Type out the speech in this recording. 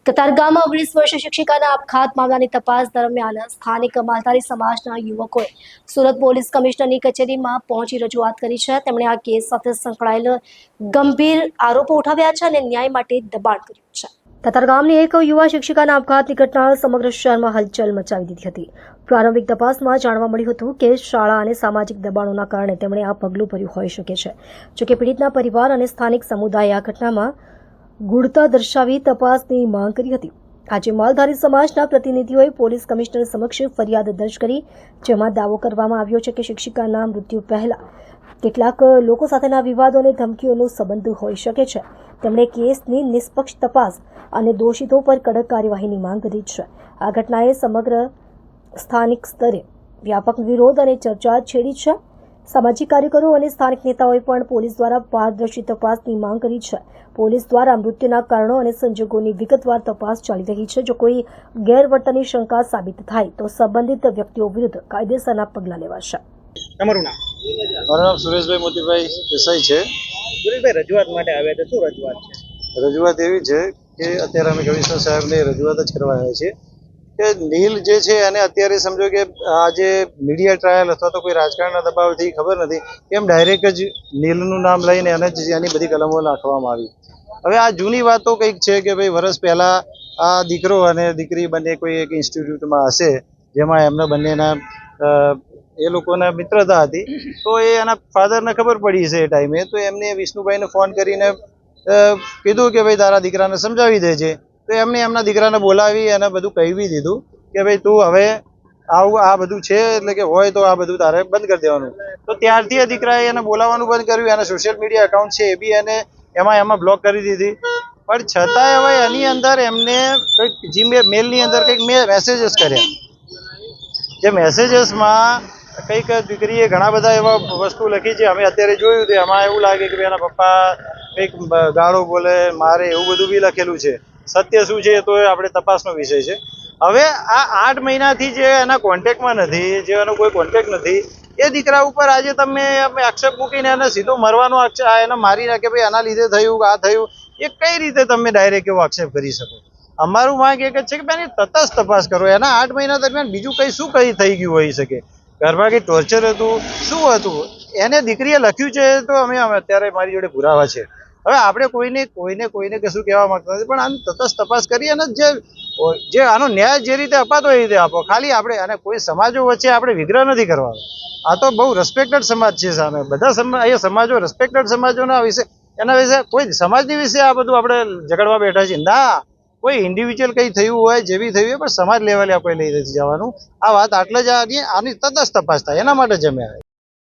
કતારગામમાં ઓગણીસ વર્ષીય શિક્ષિકાના આપઘાત મામલાની તપાસ દરમિયાન સ્થાનિક માલધારી સમાજના યુવકોએ સુરત પોલીસ કમિશનરની કચેરીમાં પહોંચી રજૂઆત કરી છે. તેમણે આ કેસ સાથે સંકળાયેલ ગંભીર આરોપો ઉઠાવ્યા છે અને ન્યાય માટે દબાણ કર્યું છે. કતારગામની એક યુવા શિક્ષિકાના આપઘાતની ઘટના સમગ્ર શહેરમાં હલચલ મચાવી દીધી હતી. પ્રારંભિક તપાસમાં જાણવા મળ્યું હતું કે શાળા અને સામાજિક દબાણોના કારણે તેમણે આ પગલું ભર્યું હોઈ શકે છે. જોકે પીડિતના પરિવાર અને સ્થાનિક સમુદાય આ ઘટનામાં ગુણતા દર્શાવી તપાસની માંગ કરી હતી. આજે માલધારી સમાજના પ્રતિનિધિઓએ પોલીસ કમિશનર સમક્ષ ફરિયાદ દર્જ કરી, જેમાં દાવો કરવામાં આવ્યો છે કે શિક્ષિકાના મૃત્યુ પહેલા કેટલાક લોકો સાથેના વિવાદો અને ધમકીઓનો સંબંધ હોઈ શકે છે. તેમણે કેસની નિષ્પક્ષ તપાસ અને દોષિતો પર કડક કાર્યવાહીની માંગ કરી છે. આ ઘટનાએ સમગ્ર સ્થાનિક સ્તરે વ્યાપક વિરોધ અને ચર્ચા છેડી છે. સામાજિક કાર્યકરો અને સ્થાનિક નેતાઓએ પણ પોલીસ દ્વારા પારદર્શી તપાસની માંગ કરી છે. પોલીસ દ્વારા મૃત્યુના કારણો અને સંજોગોની વિગતવાર તપાસ ચાલી રહી છે. જો કોઈ ગેરવર્તનની શંકા સાબિત થાય તો સંબંધિત વ્યક્તિઓ વિરુદ્ધ કાયદેસરના પગલાં લેવાશે. તમારું નામ? મારું નામ સુરેશભાઈ મોતીભાઈ દેસાઈ છે. સુરેશભાઈ રજૂઆત માટે આવ્યા શું રજૂઆત છે? રજૂઆત એવી છે કે અત્યારે અમે કમિશનર સાહેબને રજૂઆત જ કરવા આવ્યા છીએ. કે નીલ જે છે એને અત્યારે સમજો કે આ જે મીડિયા ટ્રાયલ અથવા તો કોઈ રાજકારણના દબાવથી ખબર નથી, એમ ડાયરેક્ટ જ નીલનું નામ લઈને એને જ એની બધી કલમો નાખવામાં આવી. હવે આ જૂની વાતો કંઈક છે કે ભાઈ વર્ષ પહેલાં આ દીકરો અને દીકરી બંને કોઈ એક ઇન્સ્ટિટ્યૂટમાં હશે, જેમાં એમના બંનેના એ લોકોના મિત્રતા હતી, તો એ એના ફાધરને ખબર પડી છે એ ટાઈમે તો એમને વિષ્ણુભાઈને ફોન કરીને કીધું કે ભાઈ તારા દીકરાને સમજાવી દેજે. તો એમને એમના દીકરાને બોલાવી અને બધું કહી બી દીધું કે ભાઈ તું હવે આવું, આ બધું છે, એટલે કે હોય તો આ બધું તારે બંધ કરી દેવાનું. તો ત્યારથી એ દીકરાએ એને બોલાવવાનું બંધ કર્યું, એના સોશિયલ મીડિયા એકાઉન્ટ છે એ બી એને એમાં એમાં બ્લોક કરી દીધી. પણ છતાંય હવે એની અંદર એમને કંઈક જીમેલ મેલની અંદર કંઈક મેં મેસેજીસ કર્યા. જે મેસેજીસમાં કંઈક દીકરીએ ઘણા બધા એવા વસ્તુ લખી છે, અમે અત્યારે જોયું તો એમાં એવું લાગે કે ભાઈ એના પપ્પા કંઈક ગાળો બોલે, મારે એવું બધું બી લખેલું છે. સત્ય શું છે તો એ આપણે તપાસનો વિષય છે. હવે આ આઠ મહિનાથી જે એના કોન્ટેક્ટમાં નથી, જે એનો કોઈ કોન્ટેક્ટ નથી, એ દીકરા ઉપર આજે તમે આક્ષેપ મૂકીને એને સીધો મરવાનો આક્ષેપ એને મારી નાખે, ભાઈ, આના લીધે થયું આ થયું, એ કઈ રીતે તમે ડાયરેક્ટ એવો આક્ષેપ કરી શકો? અમારું માંગ એક જ છે કે બેની તતસ તપાસ કરો. એના આઠ મહિના દરમિયાન બીજું કંઈ શું કઈ થઈ ગયું હોઈ શકે? ઘરમાં કઈ ટોર્ચર હતું, શું હતું? એને દીકરીએ લખ્યું છે તો અમે અત્યારે મારી જોડે પુરાવા છે. હવે આપણે કોઈને કોઈને કોઈને કશું કહેવા માંગતા નથી, પણ આની તટસ્થ તપાસ કરી અને જે જે આનો ન્યાય જે રીતે અપાતો એ રીતે આપો. ખાલી આપણે, અને કોઈ સમાજો વચ્ચે આપણે વિગ્રહ નથી કરવાનો. આ તો બહુ રેસ્પેક્ટેડ સમાજ છે સામે. બધા સમાજ અહીંયા સમાજો રેસ્પેક્ટેડ સમાજોના વિશે, એના વિશે કોઈ સમાજની વિશે આ બધું આપણે ઝઘડવા બેઠા છીએ. ના, કોઈ ઇન્ડિવિજ્યુઅલ કંઈ થયું હોય, જેવી થયું હોય, પણ સમાજ લેવલે આપણે લઈ નથી જવાનું. આ વાત આટલે જ આની તટસ્થ તપાસ થાય. એના માટે જ અમે આવ્યા